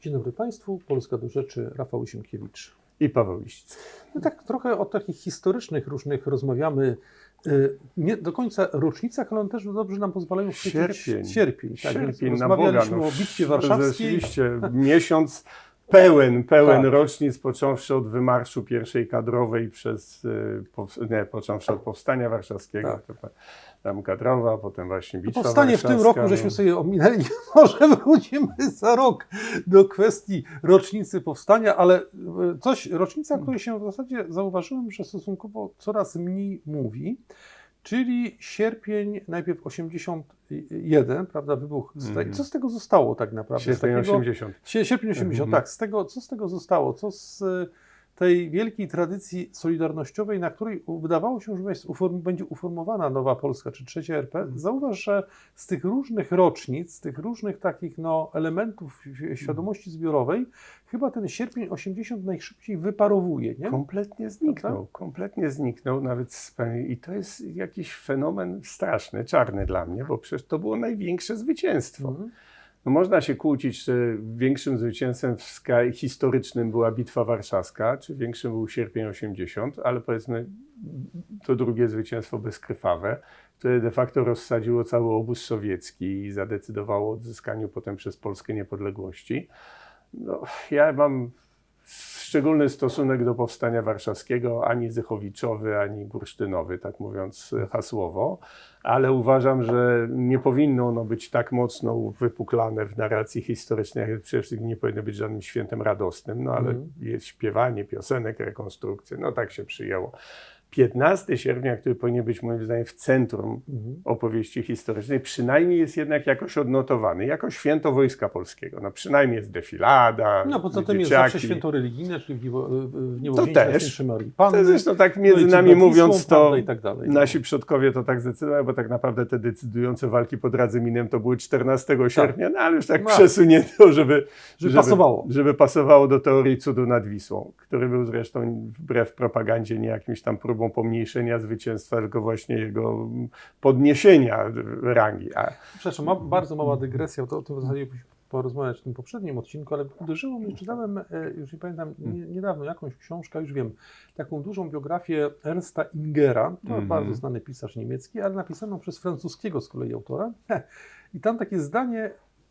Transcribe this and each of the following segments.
Dzień dobry Państwu, Polska do rzeczy, Rafał Sienkiewicz. I Paweł Liścic. No tak trochę o takich historycznych różnych rozmawiamy. Y, Nie do końca rocznicach, ale one też dobrze nam pozwalają Sierpień. sierpień. Tak, Sierpień na Boga. No, o Bitwie Warszawskiej. Rzeczywiście, miesiąc pełen, pełen Tak. rocznic, począwszy od wymarszu pierwszej kadrowej przez, y, nie, począwszy od powstania warszawskiego, Tak. tam kadrowa, potem właśnie bitwa Powstanie w tym roku, żeśmy no. sobie ominęli, może wrócimy za rok do kwestii rocznicy powstania, ale y, coś, rocznica, o której się w zasadzie zauważyłem, że stosunkowo coraz mniej mówi, czyli sierpień, najpierw 81, prawda, wybuch. Mhm. Co z tego zostało tak naprawdę? Sierpień takiego- 80. Sie- Sierpień 80, Mhm. tak. Z tego, co z tego zostało? Co z tej wielkiej tradycji solidarnościowej, na której wydawało się, że będzie uformowana nowa Polska czy trzecia RP? Mhm. Zauważ, że z tych różnych rocznic, z tych różnych takich no, elementów wi- świadomości zbiorowej, chyba ten sierpień 80 najszybciej wyparowuje, nie? Kompletnie zniknął, Prawda? kompletnie zniknął, nawet z- i to jest jakiś fenomen straszny, czarny dla mnie, bo przecież to było największe zwycięstwo. Mhm. No można się kłócić, czy większym zwycięstwem historycznym była Bitwa Warszawska, czy większym był sierpień 80, ale powiedzmy to drugie zwycięstwo bezkrwawe, które de facto rozsadziło cały obóz sowiecki i zadecydowało o odzyskaniu potem przez Polskę niepodległości. No, ja mam szczególny stosunek do powstania warszawskiego, ani Zychowiczowy, ani Bursztynowy, tak mówiąc e, hasłowo, ale uważam, że nie powinno ono być tak mocno wypuklane w narracji historycznej, jak przede wszystkim nie powinno być żadnym świętem radosnym, no ale Mhm. jest śpiewanie piosenek, rekonstrukcje, no tak się przyjęło. 15 sierpnia, który powinien być moim zdaniem w centrum Mhm. opowieści historycznej, przynajmniej jest jednak jakoś odnotowany, jako święto Wojska Polskiego. No przynajmniej jest defilada, No poza tym jest dzieciaki. zawsze święto religijne, czyli w niebo, w niebo To wzięcia też. Najświętszej Marii To Panny. zresztą tak no między i nami mówiąc, to i tak dalej. no. nasi przodkowie to tak zdecydowali, bo tak naprawdę te decydujące walki pod Radzyminem to były 14 sierpnia, no ale już tak No. przesunięto, żeby, Żeby pasowało. żeby pasowało do teorii cudu nad Wisłą, który był zresztą wbrew propagandzie nie jakimś tam próbą pomniejszenia zwycięstwa, tylko właśnie jego mm, podniesienia rangi. A Przepraszam, ma, bardzo mała dygresja, to o tym w zasadzie porozmawiać w tym poprzednim odcinku, ale uderzyło mnie, czytałem, e, już nie pamiętam, nie, niedawno jakąś książkę, już wiem, taką dużą biografię Ernsta Ingera, to Mhm. bardzo znany pisarz niemiecki, ale napisaną przez francuskiego z kolei autora. I tam takie zdanie,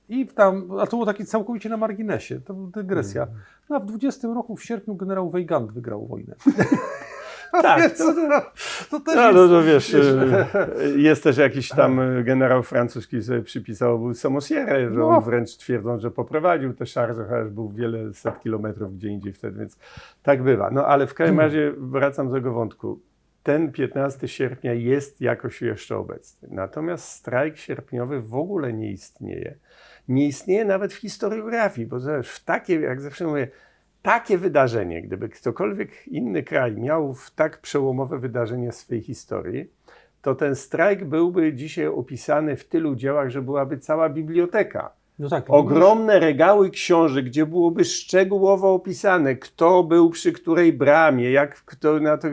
i tam, a to było takie całkowicie na marginesie, to była dygresja. Mhm. No, a w 20 roku w sierpniu generał Weygand wygrał wojnę. Tak, Więc to- to też No, jest, no wiesz, e, jest też jakiś tam generał francuski, sobie przypisał był Samosierre, że No. on wręcz twierdzą, że poprowadził te szarże, chociaż był wiele set kilometrów gdzie indziej wtedy, więc tak bywa. No ale w każdym razie wracam do tego wątku. Ten 15 sierpnia jest jakoś jeszcze obecny. Natomiast strajk sierpniowy w ogóle nie istnieje. Nie istnieje nawet w historiografii, bo w takie, jak zawsze mówię, takie wydarzenie, gdyby ktokolwiek inny kraj miał w tak przełomowe wydarzenie w swojej historii, to ten strajk byłby dzisiaj opisany w tylu dziełach, że byłaby cała biblioteka. no tak, Ogromne regały książek, gdzie byłoby szczegółowo opisane, kto był przy której bramie, jak kto na to,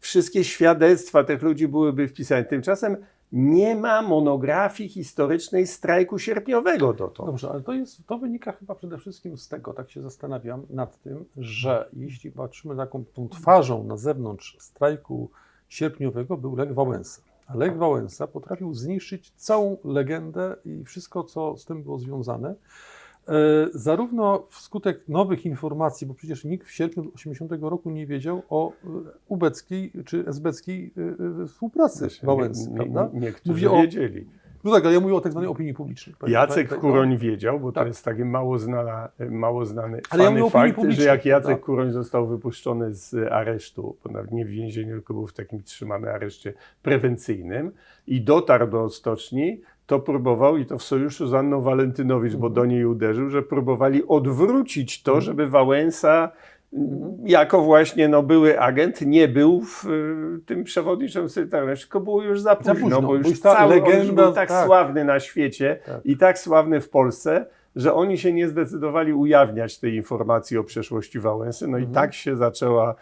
wszystkie świadectwa tych ludzi byłyby wpisane. Tymczasem nie ma monografii historycznej strajku sierpniowego dotąd. Dobrze, ale to, jest, to wynika chyba przede wszystkim z tego, tak się zastanawiam nad tym, że jeśli patrzymy taką tą twarzą na zewnątrz strajku sierpniowego, był Lech Wałęsa. A Lech Wałęsa potrafił zniszczyć całą legendę i wszystko, co z tym było związane. E, zarówno wskutek nowych informacji, bo przecież nikt w sierpniu 80 roku nie wiedział o e, ubeckiej czy esbeckiej e, współpracy Znaczy, Wałęsy, prawda? nie- Niektórzy Mówię o- wiedzieli. No tak, ale ja mówię o tak zwanej opinii publicznej. Jacek no. Kuroń wiedział, bo to Tak. jest taki mało, znana, mało znany Ale ja mówię fakt, że jak Jacek prawda? Kuroń został wypuszczony z aresztu, nawet nie w więzieniu, tylko był w takim trzymanym areszcie prewencyjnym i dotarł do stoczni, to próbował, i to w sojuszu z Anną Walentynowicz, bo do niej uderzył, że próbowali odwrócić to, Mhm. żeby Wałęsa jako właśnie no, były agent, nie był w y, tym przewodniczym sekretarzu, tylko było już za późno, późno, bo już, ta cały legenda, był tak, tak. sławny na świecie Tak. i tak sławny w Polsce, że oni się nie zdecydowali ujawniać tej informacji o przeszłości Wałęsy. No i Mhm. tak się zaczęła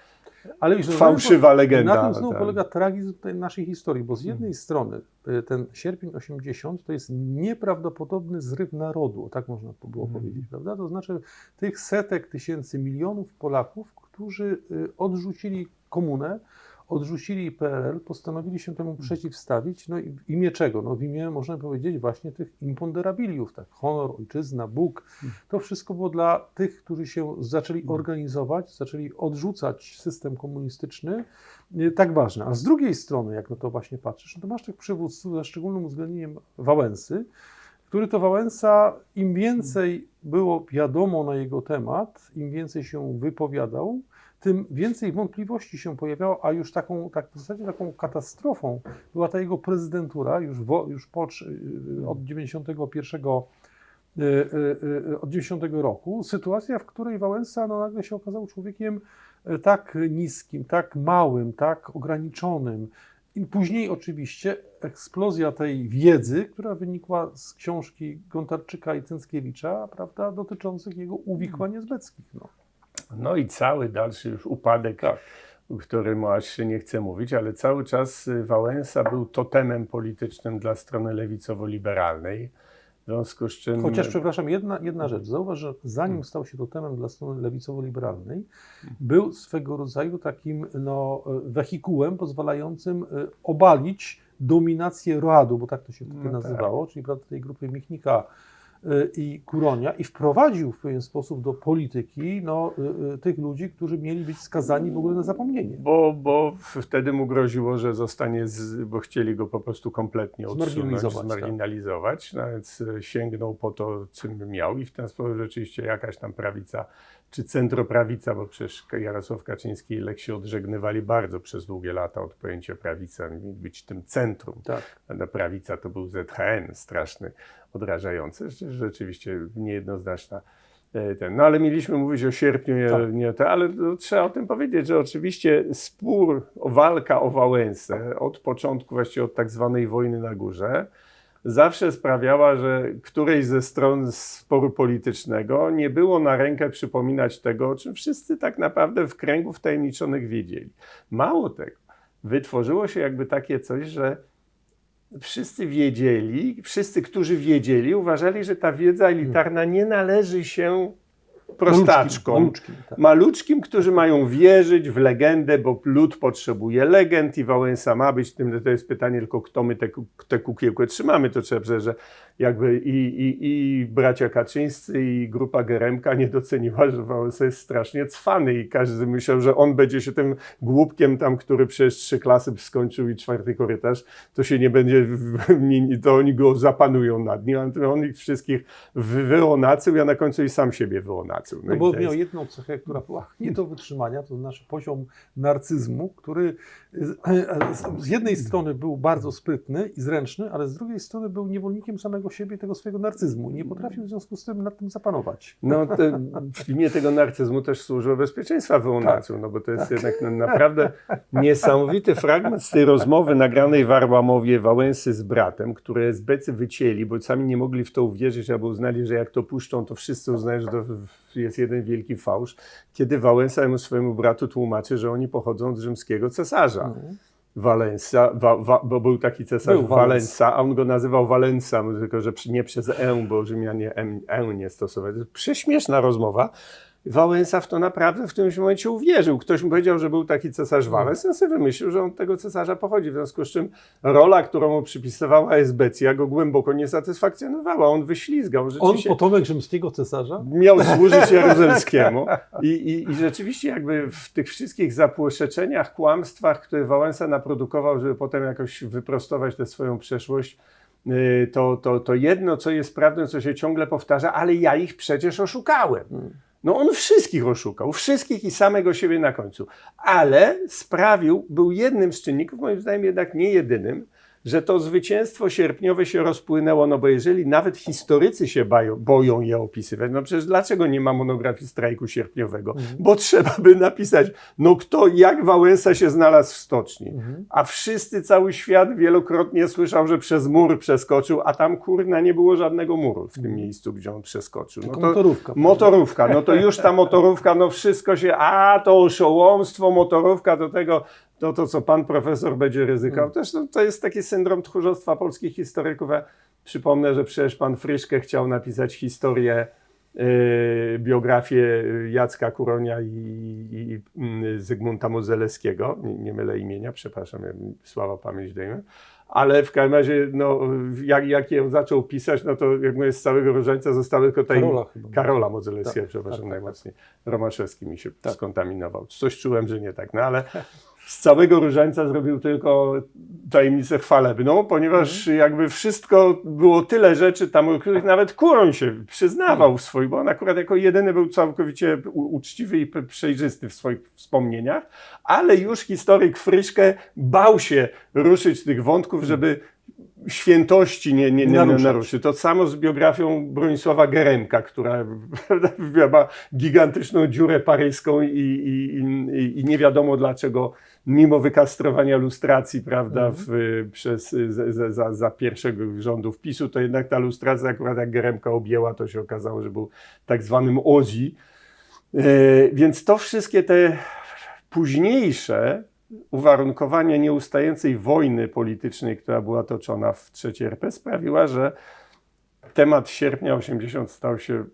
Ale już Fałszywa legenda. Na tym znowu tak. polega tragizm tej naszej historii, bo z Mhm. jednej strony y, ten sierpień 80 to jest nieprawdopodobny zryw narodu, tak można by było Mhm. powiedzieć, prawda? To znaczy tych setek tysięcy, milionów Polaków, którzy y, odrzucili komunę, odrzucili PRL, postanowili się temu przeciwstawić, no i w imię czego? No w imię, można powiedzieć, właśnie tych imponderabiliów, tak, honor, ojczyzna, Bóg, to wszystko było dla tych, którzy się zaczęli organizować, zaczęli odrzucać system komunistyczny, tak ważne. A z drugiej strony, jak na to właśnie patrzysz, no to masz tych przywódców, ze szczególnym uwzględnieniem Wałęsy, który to Wałęsa, im więcej było wiadomo na jego temat, im więcej się wypowiadał, tym więcej wątpliwości się pojawiało, a już taką, tak w zasadzie taką katastrofą była ta jego prezydentura już, wo, już po, y, od 91 y, y, od 90 roku, sytuacja, w której Wałęsa no, nagle się okazał człowiekiem y, tak niskim, tak małym, tak ograniczonym. I później oczywiście eksplozja tej wiedzy, która wynikła z książki Gontarczyka i Cęckiewicza, prawda, dotyczących jego uwikłań niezbeckich. No. No i cały dalszy już upadek, Tak. o którym aż się nie chce mówić, ale cały czas Wałęsa był totemem politycznym dla strony lewicowo-liberalnej. W związku z czym. Chociaż, przepraszam, jedna, jedna rzecz. Zauważ, że zanim stał się totemem dla strony lewicowo-liberalnej, był swego rodzaju takim no, e, wehikułem pozwalającym e, obalić dominację Roadu, bo tak to się wtedy No tak. nazywało, czyli prawda, tej grupy Michnika i Kuronia i wprowadził w pewien sposób do polityki no, e, e, tych ludzi, którzy mieli być skazani w ogóle na zapomnienie. Bo, bo wtedy mu groziło, że zostanie, z, bo chcieli go po prostu kompletnie odsunąć, Zmarginalizować, tak. zmarginalizować. No więc e, sięgnął po to, czym miał i w ten sposób rzeczywiście jakaś tam prawica, czy centroprawica, bo przecież Jarosław Kaczyński i Lech się odżegnywali bardzo przez długie lata od pojęcia prawica, być tym centrum. Tak. Prawica to był ZHN straszny, odrażający, Rzeczy- rzeczywiście niejednoznaczna. e, Ten. No ale mieliśmy mówić o sierpniu, nie, Tak. nie to, ale to trzeba o tym powiedzieć, że oczywiście spór, walka o Wałęsę od początku, właściwie od tak zwanej wojny na górze, zawsze sprawiała, że którejś ze stron sporu politycznego nie było na rękę przypominać tego, o czym wszyscy tak naprawdę w kręgu wtajemniczonych wiedzieli. Mało tego, wytworzyło się jakby takie coś, że wszyscy wiedzieli, wszyscy, którzy wiedzieli, uważali, że ta wiedza elitarna nie należy się prostaczkom, Maluczkim, tak. maluczkim, którzy mają wierzyć w legendę, bo lud potrzebuje legend i Wałęsa ma być tym, to jest pytanie tylko, kto my tę te kukiełkę trzymamy, to trzeba, że- że jakby i, i, i bracia Kaczyńscy i grupa Geremka nie doceniła, że Wałęsa jest strasznie cwany i każdy myślał, że on będzie się tym głupkiem tam, który przez trzy klasy skończył i czwarty korytarz, to się nie będzie, to oni go zapanują nad nim, on ich wszystkich wy- wyonacył, a na końcu i sam siebie wyonacył. No i bo to miał jest- jedną cechę, która była nie do wytrzymania, to znaczy poziom narcyzmu, który z, jednej strony był bardzo sprytny i zręczny, ale z drugiej strony był niewolnikiem samego siebie tego swojego narcyzmu. I nie potrafił w związku z tym nad tym zapanować. No, te, w imię tego narcyzmu też służyło bezpieczeństwa wyonacją, no bo to jest jednak no, naprawdę niesamowity fragment z tej rozmowy nagranej w Arłamowie Wałęsy z bratem, które SBC wycięli, bo sami nie mogli w to uwierzyć, albo uznali, że jak to puszczą, to wszyscy uznają, że to jest jeden wielki fałsz, kiedy Wałęsa jemu swojemu bratu tłumaczy, że oni pochodzą od rzymskiego cesarza. Mhm. Walensa, wa, wa, bo był taki cesarz Był Walensa, Walens. a on go nazywał Walensa, tylko że nie przez E, bo Rzymianie M, e nie stosowali. To jest Prześmieszna rozmowa. Wałęsa w to naprawdę w którymś momencie uwierzył. Ktoś mu powiedział, że był taki cesarz Walens, on sobie wymyślił, że on tego cesarza pochodzi. W związku z czym rola, którą mu przypisywała Esbecja, go głęboko nie satysfakcjonowała. On wyślizgał. On, potomek rzymskiego cesarza? miał służyć Jaruzelskiemu. I, i, I rzeczywiście jakby w tych wszystkich zapłoszeczeniach, kłamstwach, które Wałęsa naprodukował, żeby potem jakoś wyprostować tę swoją przeszłość, yy, to, to, to jedno, co jest prawdą, co się ciągle powtarza, ale ja ich przecież oszukałem. No on wszystkich oszukał, wszystkich i samego siebie na końcu. Ale sprawił, był jednym z czynników, moim zdaniem jednak nie jedynym, że to zwycięstwo sierpniowe się rozpłynęło, no bo jeżeli nawet historycy się bają, boją je opisywać, no przecież dlaczego nie ma monografii strajku sierpniowego? Mhm. Bo trzeba by napisać, no kto, jak Wałęsa się znalazł w stoczni. Mhm. A wszyscy, cały świat wielokrotnie słyszał, że przez mur przeskoczył, a tam kurna nie było żadnego muru w tym miejscu, gdzie on przeskoczył. No Tylko to, motorówka. Motorówka, no to już ta motorówka, no wszystko się, a to oszołomstwo, motorówka do tego, to to co pan profesor będzie ryzykował, też no, to jest taki syndrom tchórzostwa polskich historyków. Ja przypomnę, że przecież pan Fryszke chciał napisać historię, yy, biografię Jacka Kuronia i, i mm, Zygmunta Modzelewskiego, nie, nie mylę imienia, przepraszam, ja sława pamięć dajmy. Ale w każdym razie, no, jak, jak ją zaczął pisać, no to jak mówię, z całego różańca zostały tylko taj... Karola chyba. Karola Modzelewskiego, Tak, przepraszam tak, tak, najmocniej. Romaszewski mi się Tak. skontaminował. Coś czułem, że nie tak, no ale z całego różańca zrobił tylko tajemnicę chwalebną, ponieważ Mhm. jakby wszystko, było tyle rzeczy tam, o których nawet Kuroń się przyznawał Mhm. w swoich, bo on akurat jako jedyny był całkowicie uczciwy i przejrzysty w swoich wspomnieniach, ale już historyk Fryszke bał się ruszyć tych wątków, żeby świętości nie, nie, nie. To samo z biografią Bronisława Gerenka, która ma gigantyczną dziurę paryską i, i, i, i nie wiadomo dlaczego, mimo wykastrowania lustracji, prawda, w, przez, za, za- za, za pierwszego rządów PiSu, to jednak ta lustracja akurat jak Geremka objęła, to się okazało, że był tak zwanym OZI. E, Więc to wszystkie te późniejsze uwarunkowania nieustającej wojny politycznej, która była toczona w III RP, sprawiła, że temat sierpnia 80 stał się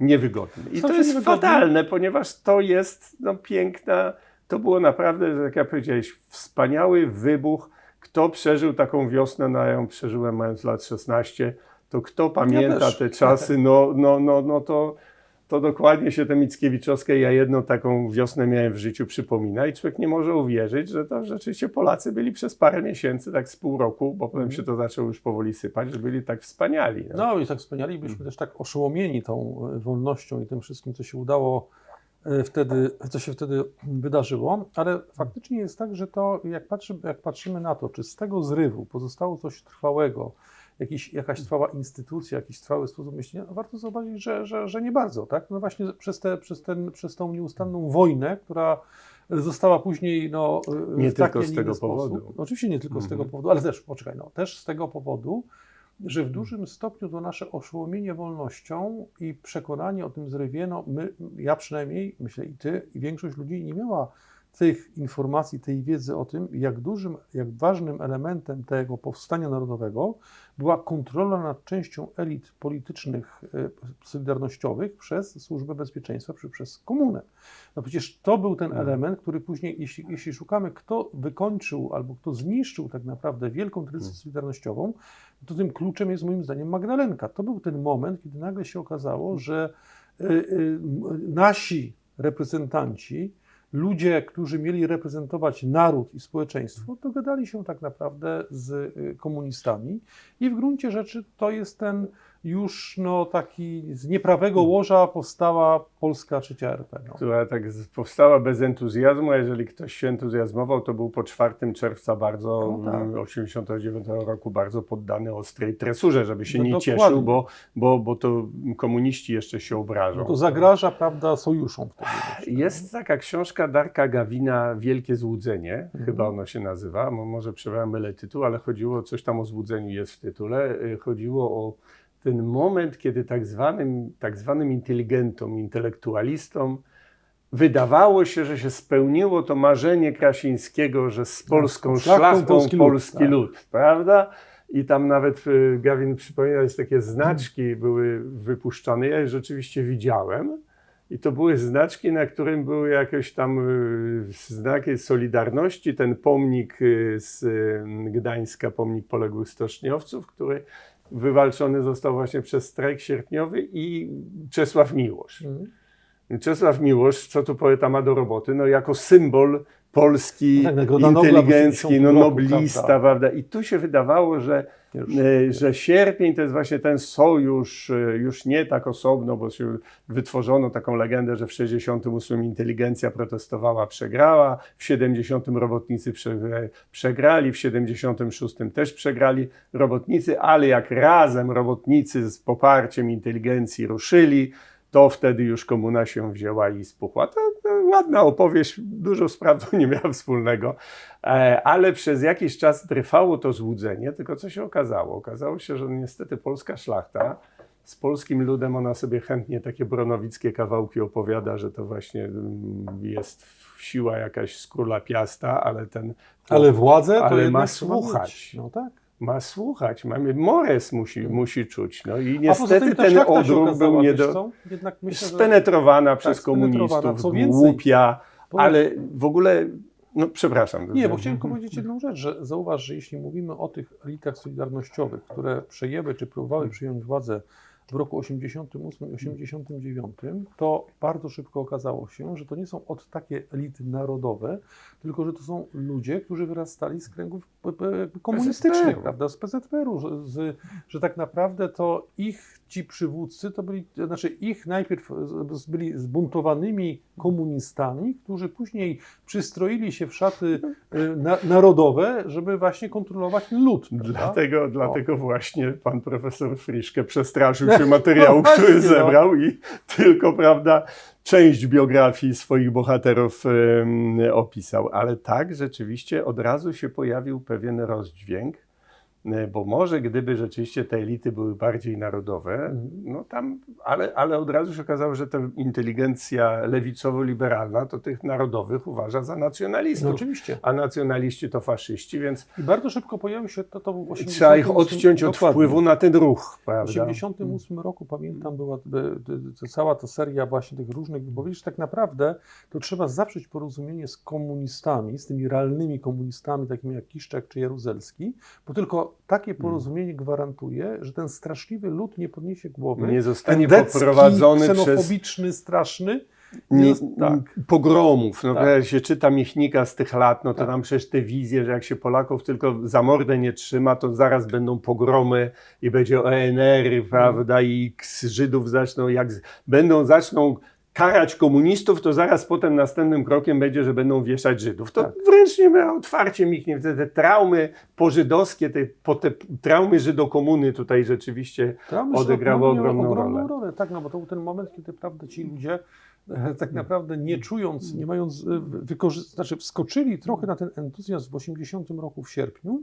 niewygodny. I to jest niewygodny. fatalne, ponieważ to jest no, piękna, to było naprawdę, jak ja powiedziałeś, wspaniały wybuch. Kto przeżył taką wiosnę, no ja ją przeżyłem mając lat 16, to kto pamięta też. te czasy, no, no, no, no to, to dokładnie się te Mickiewiczowskie, ja jedną taką wiosnę miałem w życiu, przypomina i człowiek nie może uwierzyć, że to rzeczywiście Polacy byli przez parę miesięcy, tak z pół roku, bo potem się to zaczęło już powoli sypać, że byli tak wspaniali. No. No i tak wspaniali, byliśmy też tak oszołomieni tą e, wolnością i tym wszystkim, co się udało wtedy, co się wtedy wydarzyło, ale faktycznie jest tak, że to, jak, patrzy, jak patrzymy na to, czy z tego zrywu pozostało coś trwałego, jakiś, jakaś trwała instytucja, jakiś trwały sposób myślenia, no warto zobaczyć, że, że, że nie bardzo, tak? No właśnie przez, te, przez, ten, przez tą nieustanną wojnę, która została później, no... e, Nie tak, tylko z tego sposób. powodu. Oczywiście nie tylko z tego Mhm. powodu, ale też, poczekaj, no, też z tego powodu, że w dużym stopniu to nasze oszołomienie wolnością i przekonanie o tym zrywie, no my, ja przynajmniej, myślę i ty, i większość ludzi nie miała tych informacji, tej wiedzy o tym, jak dużym, jak ważnym elementem tego powstania narodowego była kontrola nad częścią elit politycznych e, solidarnościowych przez Służbę Bezpieczeństwa, czy przez komunę. No przecież to był ten Mhm. element, który później, jeśli, jeśli szukamy, kto wykończył albo kto zniszczył tak naprawdę wielką tradycję Mhm. solidarnościową, to tym kluczem jest moim zdaniem Magdalenka. To był ten moment, kiedy nagle się okazało, że y, y, nasi reprezentanci, ludzie, którzy mieli reprezentować naród i społeczeństwo, dogadali się tak naprawdę z y, komunistami i w gruncie rzeczy to jest ten już no, taki z nieprawego łoża powstała polska trzecia RP. No. która tak powstała bez entuzjazmu, a jeżeli ktoś się entuzjazmował, to był po 4 czerwca bardzo, No tak. mm, 89 roku bardzo poddany ostrej tresurze, żeby się No nie dokładnie. cieszył, bo, bo, bo to komuniści jeszcze się obrażą. No to zagraża, prawda, sojuszom wtedy. myślę. Jest taka książka Darka Gawina, Wielkie Złudzenie, Mhm. chyba ono się nazywa, mo- może przepraszam, mylę tytuł, ale chodziło, coś tam o złudzeniu jest w tytule, Y, chodziło o ten moment, kiedy tak zwanym, tak zwanym inteligentom, intelektualistom wydawało się, że się spełniło to marzenie Krasińskiego, że z polską szlachtą szlachtą polski polski, lud, lud, tak. prawda? I tam nawet y, Gawin przypomina, że takie znaczki były wypuszczane. Ja je rzeczywiście widziałem. I to były znaczki, na którym były jakieś tam y, znaki Solidarności, ten pomnik y, z Gdańska, pomnik poległych stoczniowców, który wywalczony został właśnie przez strajk sierpniowy i Czesław Miłosz. Mhm. Czesław Miłosz, co tu poeta ma do roboty? No jako symbol polski, No tak, w inteligencki, 80 no roku, noblista, prawda. prawda? I tu się wydawało, że, Już. e, że sierpień to jest właśnie ten sojusz, e, już nie tak osobno, bo się wytworzono taką legendę, że w 68 inteligencja protestowała, przegrała, w 70 robotnicy prze, przegrali, w 76 też przegrali robotnicy, ale jak razem robotnicy z poparciem inteligencji ruszyli, to wtedy już komuna się wzięła i spuchła. To, to ładna opowieść, dużo z prawdą nie miała wspólnego, e, ale przez jakiś czas trwało to złudzenie, tylko co się okazało? Okazało się, że niestety polska szlachta z polskim ludem ona sobie chętnie takie bronowickie kawałki opowiada, że to właśnie mm, jest siła jakaś z króla Piasta, ale ten Ale władzę to Ale ma słuchać. No tak. Ma słuchać, mamy, Mores musi, musi czuć. No i niestety ten odruch okazała, był nie do, myślę, że... spenetrowana przez spenetrowana. komunistów, głupia, bo- ale w ogóle, no przepraszam. Nie, bo chciałem tylko powiedzieć jedną rzecz, że zauważ, że jeśli mówimy o tych elitach solidarnościowych, które przejęły czy próbowały przyjąć władzę w roku 88-89, to bardzo szybko okazało się, że to nie są od takie elity narodowe, tylko że to są ludzie, którzy wyrastali z kręgów komunistycznych, PZPR-u. prawda, z PZPR-u, że, że tak naprawdę to ich ci przywódcy to byli, znaczy ich najpierw byli zbuntowanymi komunistami, którzy później przystroili się w szaty y, na, narodowe, żeby właśnie kontrolować lud. prawda? Dlatego, dlatego właśnie pan profesor Friszke przestraszył się materiału, No który właśnie, no. zebrał i tylko, prawda, część biografii swoich bohaterów opisał. Ale tak, rzeczywiście od razu się pojawił pewien rozdźwięk, bo może gdyby rzeczywiście te elity były bardziej narodowe, Mhm. no tam, ale, ale od razu się okazało, że ta inteligencja lewicowo-liberalna to tych narodowych uważa za No nacjonalistów. oczywiście. a nacjonaliści to faszyści, więc I bardzo szybko pojawił się to, to w 80 trzeba ich odciąć od dokładnie. wpływu na ten ruch, W prawda? 1988 roku pamiętam, była cała ta seria właśnie tych różnych wypowiedzi, że tak naprawdę to trzeba zawrzeć porozumienie z komunistami, z tymi realnymi komunistami, takimi jak Kiszczak czy Jaruzelski, bo tylko takie Hmm. porozumienie gwarantuje, że ten straszliwy lud nie podniesie głowy. Nie zostanie endecki, poprowadzony przez ksenofobiczny, straszny. nie, tak. pogromów. No, Tak. Jak się czyta Michnika z tych lat, no to Tak. tam przecież te wizje, że jak się Polaków tylko za mordę nie trzyma, to zaraz będą pogromy i będzie ONR, prawda, i Żydów zaczną, jak będą zaczną karać komunistów, to zaraz potem następnym krokiem będzie, że będą wieszać Żydów. To Tak. wręcz nie ma otwarcie Michnik, te, te traumy pożydowskie, te, po te traumy żydokomuny tutaj rzeczywiście Traumy odegrały ogromną ogromną rolę. rolę. Tak, no bo to był ten moment, kiedy prawda, ci ludzie tak naprawdę nie czując, nie mając, e, wykorzy- znaczy wskoczyli trochę na ten entuzjazm w 80 roku w sierpniu,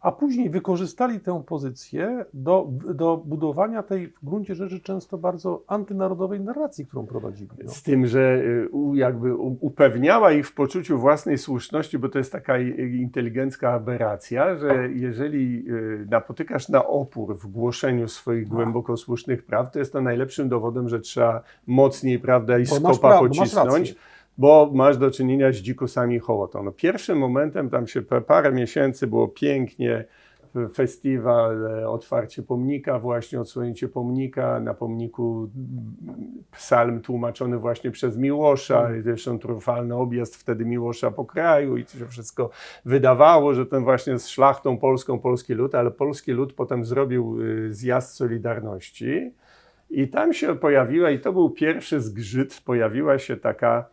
a później wykorzystali tę pozycję do, do budowania tej w gruncie rzeczy często bardzo antynarodowej narracji, którą prowadzili. No. Z tym, że y, jakby upewniała ich w poczuciu własnej słuszności, bo to jest taka i- inteligencka aberracja, że jeżeli y, napotykasz na opór w głoszeniu swoich głęboko słusznych praw, to jest to najlepszym dowodem, że trzeba mocniej, prawda, i skopa masz pocisnąć. rację. Bo masz do czynienia z dzikusami hołotą. No, pierwszym momentem, tam się pa- parę miesięcy było pięknie, festiwal, e, otwarcie pomnika, właśnie odsłonięcie pomnika, na pomniku mm, psalm tłumaczony właśnie przez Miłosza, i zresztą triumfalny objazd wtedy Miłosza po kraju i to się wszystko wydawało, że ten właśnie z szlachtą polską, polski lud, ale polski lud potem zrobił y, zjazd Solidarności i tam się pojawiła, i to był pierwszy zgrzyt, pojawiła się taka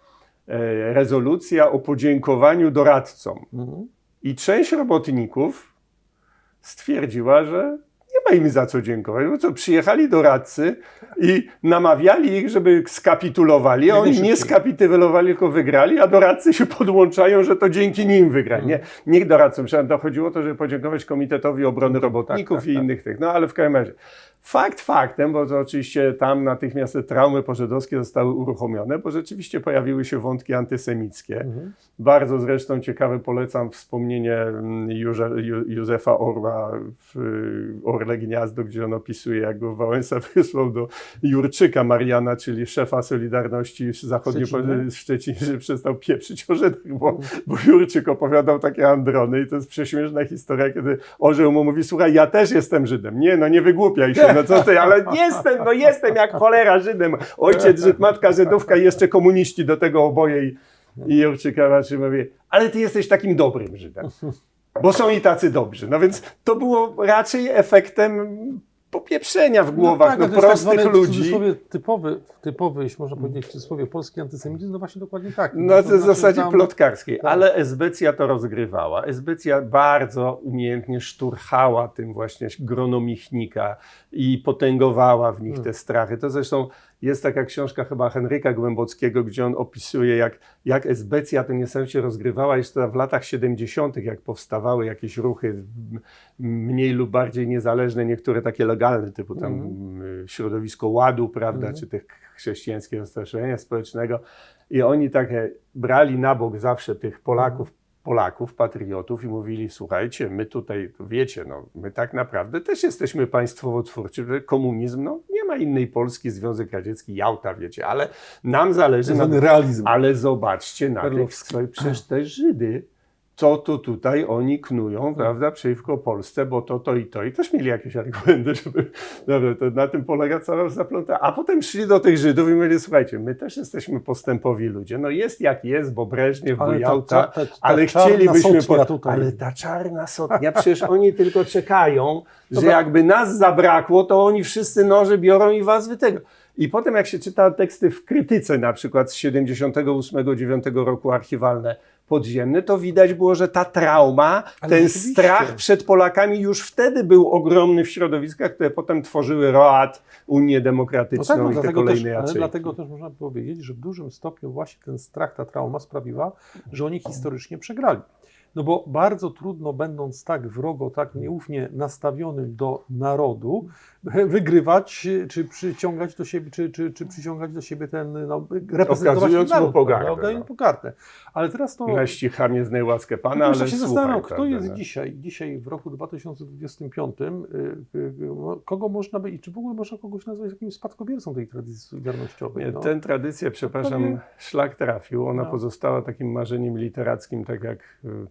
e, rezolucja o podziękowaniu doradcom. Mhm. I część robotników stwierdziła, że nie ma im za co dziękować, bo co, przyjechali doradcy i namawiali ich, żeby skapitulowali, a oni nie skapitulowali, tylko wygrali, a doradcy się podłączają, że to dzięki nim wygrali. Nie, niech doradcom, przecież to chodziło o to, żeby podziękować Komitetowi Obrony Robotników tak, i tak. innych tych, no ale w każdym razie. Fakt faktem, bo to oczywiście tam natychmiast te traumy pożydowskie zostały uruchomione, bo rzeczywiście pojawiły się wątki antysemickie. Mhm. Bardzo zresztą ciekawe polecam wspomnienie mm, Józe, Józefa Orła w y, Orle Gniazdo, gdzie on opisuje, jak go Wałęsa wysłał do Jurczyka Mariana, czyli szefa Solidarności Zachodniej Szczecinie? w Szczecinie, że przestał pieprzyć o Żydach, bo, bo Jurczyk opowiadał takie androny i to jest prześmieszna historia, kiedy orzeł mu mówi, słuchaj, ja też jestem Żydem. Nie, no nie wygłupiaj się, no co ty, ale jestem, no jestem jak cholera Żydem. Ojciec Żyd, matka Żydówka i jeszcze komuniści do tego oboje i I Jurczyka i mówi, ale ty jesteś takim dobrym Żydem, bo są i tacy dobrzy. No więc to było raczej efektem popieprzenia w głowach tak, no, ale to jest prostych tak W ludzi. cudzysłowie typowy, typowy, jeśli można powiedzieć w cudzysłowie, polski antysemityzm, no właśnie dokładnie tak. No to w znaczy zasadzie tam- plotkarskiej, tak. ale Esbecja to rozgrywała. Esbecja bardzo umiejętnie szturchała tym właśnie grono Michnika i potęgowała w nich Hmm. te strachy. To zresztą jest taka książka chyba Henryka Głębockiego, gdzie on opisuje, jak, jak Esbecja to niesamowicie rozgrywała jeszcze w latach 70., jak powstawały jakieś ruchy mniej lub bardziej niezależne, niektóre takie legalne, typu tam y, środowisko ładu, prawda, Mhm. czy tych chrześcijańskiego stowarzyszenia społecznego. I oni takie brali na bok zawsze tych Polaków, Polaków, patriotów i mówili, słuchajcie, my tutaj, wiecie, no, my tak naprawdę też jesteśmy państwowo-twórczy, komunizm, no, nie ma innej Polski, Związek Radziecki, Jałta, wiecie, ale nam zależy na realizm. ale zobaczcie na tych przecież te Żydy, co to tutaj oni knują, prawda, przeciwko Polsce, bo to, to i to. I też mieli jakieś argumenty, żeby, dobra, to na tym polega cała zapląta. A potem szli do tych Żydów i mówili, słuchajcie, my też jesteśmy postępowi ludzie. No jest jak jest, bo Breżniew, bo Jałta, ta- ta- ta ale chcielibyśmy... tutaj. Ale ta czarna sotnia, przecież oni tylko czekają, że jakby nas zabrakło, to oni wszyscy noże biorą i was wy tego. I potem jak się czyta teksty w krytyce, na przykład z 78-9 roku archiwalne, podziemne, to widać było, że ta trauma, Ale ten strach przed Polakami już wtedy był ogromny w środowiskach, które potem tworzyły ROAD, Unię No Demokratyczną tak, no i te też, kolejne ale jacyjki. dlatego też można powiedzieć, że w dużym stopniu właśnie ten strach, ta trauma sprawiła, że oni historycznie przegrali. No bo bardzo trudno, będąc tak wrogo, tak nieufnie nastawionym do narodu, wygrywać, czy przyciągać do siebie, czy, czy, czy przyciągać do siebie ten, no, reprezentować Okazując ten mu pogardę, prawda? No. pogardę. Ale teraz to... Na ścichanie znaj łaskę Pana, No ale się zastanawiam, kto prawda, jest no. dzisiaj, dzisiaj w roku 2025, y, y, y, kogo można by, i czy w ogóle można kogoś nazwać jakimś spadkobiercą tej tradycji solidarnościowej? No? Tę tradycję, przepraszam, prawie- szlak trafił. Ona No. pozostała takim marzeniem literackim, tak jak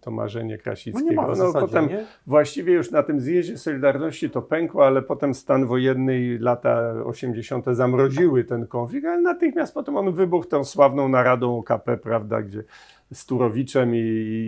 to marzenie no Krasickiego. nie ma w zasadzie, potem nie? właściwie już na tym zjeździe Solidarności to pękło, ale potem stan wojenny i lata 80. zamroziły ten konflikt, ale natychmiast potem on wybuchł tą sławną naradą OKP, prawda, gdzie z Turowiczem i,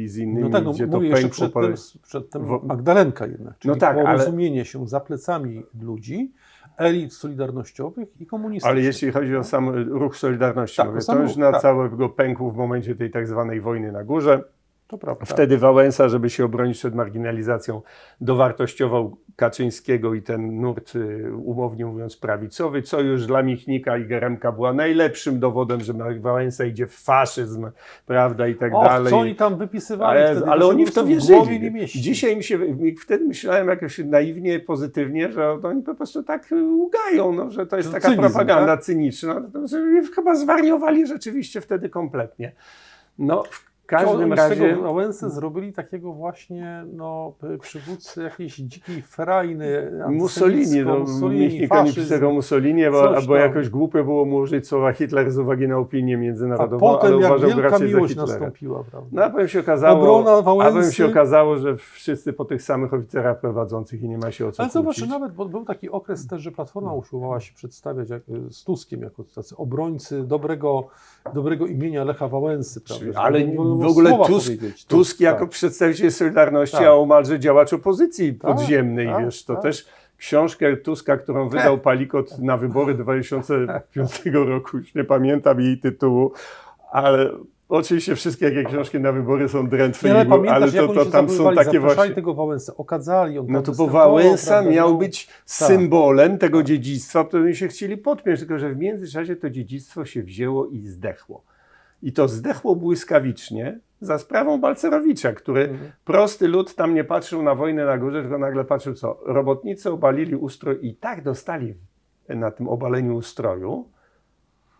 i z innymi, No tak, no, gdzie to pękło. przed tym, przed tym Magdalenka jednak, czyli No tak, ale- porozumienie się za plecami ludzi, elit solidarnościowych i komunistycznych. Ale jeśli chodzi o sam ruch Solidarności, Tak, to już na tak. całego pękł w momencie tej tak zwanej wojny na górze. To prawda. Wtedy Wałęsa, żeby się obronić przed marginalizacją, dowartościował Kaczyńskiego i ten nurt, y, umownie mówiąc, prawicowy, co już dla Michnika i Geremka była najlepszym dowodem, że Wałęsa idzie w faszyzm, prawda, i tak Och, dalej. co oni tam wypisywali Ale, wtedy, ale oni w to w wierzyli. nie mieści. Dzisiaj mi się, wtedy myślałem jakoś naiwnie, pozytywnie, że oni po prostu tak y, ugają, no, że to jest To taka cynizm, propaganda tak? cyniczna. No, że chyba zwariowali rzeczywiście wtedy kompletnie. No, w każdym razie... tego Wałęsę zrobili takiego właśnie no, przywódcy jakiejś dzikiej frajny, Mussolini, no, Mussolini, pisają Mussolini, bo, albo jakoś głupio było mu użyć słowa Hitler z uwagi na opinię A międzynarodową, potem ale jak uważał wielka miłość nastąpiła, prawda? No a potem się okazało, Obrona a potem Wałęsy. się okazało, że wszyscy po tych samych oficerach prowadzących i nie ma się o co Ale zobacz, nawet bo był taki okres też, że Platforma usiłowała się przedstawiać jak, z Tuskiem jako tacy obrońcy dobrego, dobrego imienia Lecha Wałęsy. Prawda? Ale w ogóle Tusk. Tusk jako tak. przedstawiciel Solidarności, Tak. a omalże działacz opozycji Tak, podziemnej, tak, wiesz, to tak. też książkę Tuska, którą wydał Palikot na wybory 2005 roku, już nie pamiętam jej tytułu, ale oczywiście wszystkie jakie książki na wybory są drętwe, Nie, ale ale pamiętasz, jak to, to tam są takie właśnie... tego Wałęsę, okazali, on No to bo Wałęsa miał miał- być tak. symbolem tego dziedzictwa, które oni się chcieli podpiąć, tylko że w międzyczasie to dziedzictwo się wzięło i zdechło. I to zdechło błyskawicznie za sprawą Balcerowicza, który Mhm. prosty lud tam nie patrzył na wojnę na górze, tylko nagle patrzył co? Robotnicy obalili ustrój i tak dostali na tym obaleniu ustroju,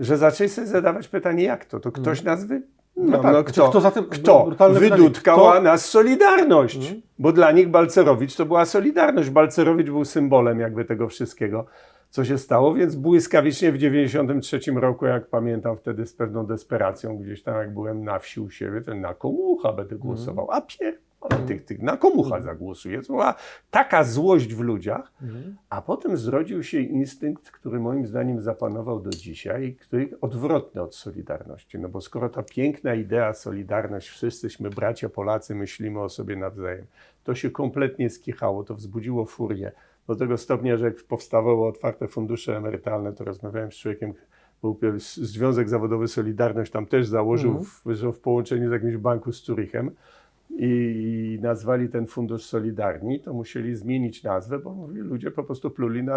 że zaczęli sobie zadawać pytanie, jak to? To ktoś nas wy... No, Mhm. tak, no kto? kto za tym- Kto? Wydudkała kto- nas Solidarność. Mhm. Bo dla nich Balcerowicz to była Solidarność. Balcerowicz był symbolem jakby tego wszystkiego, co się stało, więc błyskawicznie w 93 roku, jak pamiętam wtedy z pewną desperacją, gdzieś tam jak byłem na wsi u siebie, to na komucha będę Mhm. głosował. A pier... Ale tych, tych na komucha zagłosuję. To była taka złość w ludziach, Mhm. a potem zrodził się instynkt, który moim zdaniem zapanował do dzisiaj, który odwrotny od Solidarności. No bo skoro ta piękna idea Solidarność, wszyscyśmy bracia Polacy, myślimy o sobie nawzajem, to się kompletnie skichało, to wzbudziło furię. Do tego stopnia, że jak powstawały otwarte fundusze emerytalne, to rozmawiałem z człowiekiem, był Związek Zawodowy Solidarność tam też założył, Mhm. w, w połączeniu z jakimś banku z Zurichem i nazwali ten fundusz Solidarni, to musieli zmienić nazwę, bo mówili, ludzie po prostu pluli na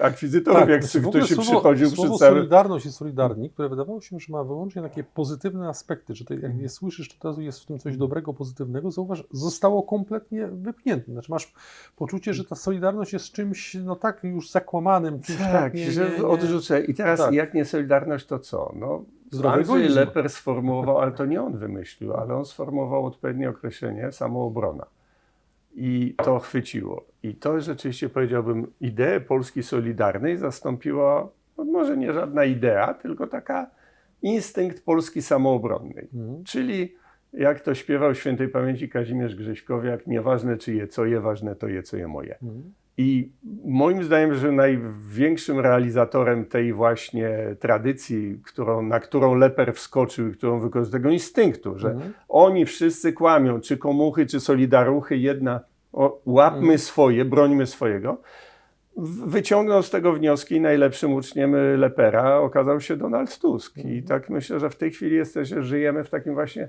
akwizytorów, jak w ogóle ktoś się słowo, przychodził słowo przy całym... Solidarność i Solidarni, które wydawało się, że ma wyłącznie takie pozytywne aspekty, że ty, jak Mhm. je słyszysz, to jest w tym coś dobrego, pozytywnego, zauważ, zostało kompletnie wypchnięte. Znaczy masz poczucie, że ta Solidarność jest czymś no tak już zakłamanym, czymś tak, Tak, nie, że nie, nie. odrzucę. I teraz Tak. jak nie Solidarność, to co? No, Zdrowy Andrzej. Leper sformułował, ale to nie on wymyślił, ale on sformułował odpowiednie określenie samoobrona. I to chwyciło. I to rzeczywiście powiedziałbym, ideę Polski Solidarnej zastąpiła, no może nie żadna idea, tylko taka instynkt Polski samoobronnej. Mhm. Czyli jak to śpiewał świętej pamięci Kazimierz Grześkowiak, nieważne czy je co je, ważne to je co je moje. Mhm. I moim zdaniem, że największym realizatorem tej właśnie tradycji, którą, na którą Leper wskoczył i którą wykorzystał, tego instynktu, że Mhm. oni wszyscy kłamią, czy komuchy, czy solidaruchy, jedna, o, łapmy Mhm. swoje, brońmy swojego. Wyciągnął z tego wnioski najlepszym uczniem Lepera okazał się Donald Tusk. I Mhm. tak myślę, że w tej chwili jesteśmy, żyjemy w takim właśnie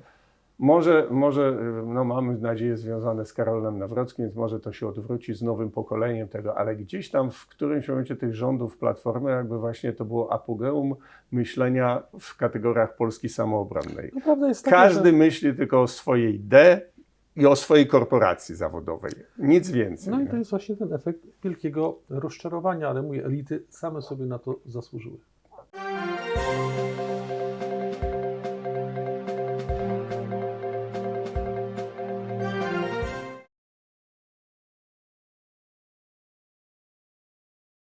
może, może no mamy nadzieję związane z Karolem Nawrockim, więc może to się odwróci z nowym pokoleniem tego, ale gdzieś tam w którymś momencie tych rządów Platformy jakby właśnie to było apogeum myślenia w kategoriach Polski samoobronnej. No, taka, Każdy że... myśli tylko o swojej D i o swojej korporacji zawodowej. Nic więcej. No i to jest właśnie ten efekt wielkiego rozczarowania, ale mówię, elity same sobie na to zasłużyły.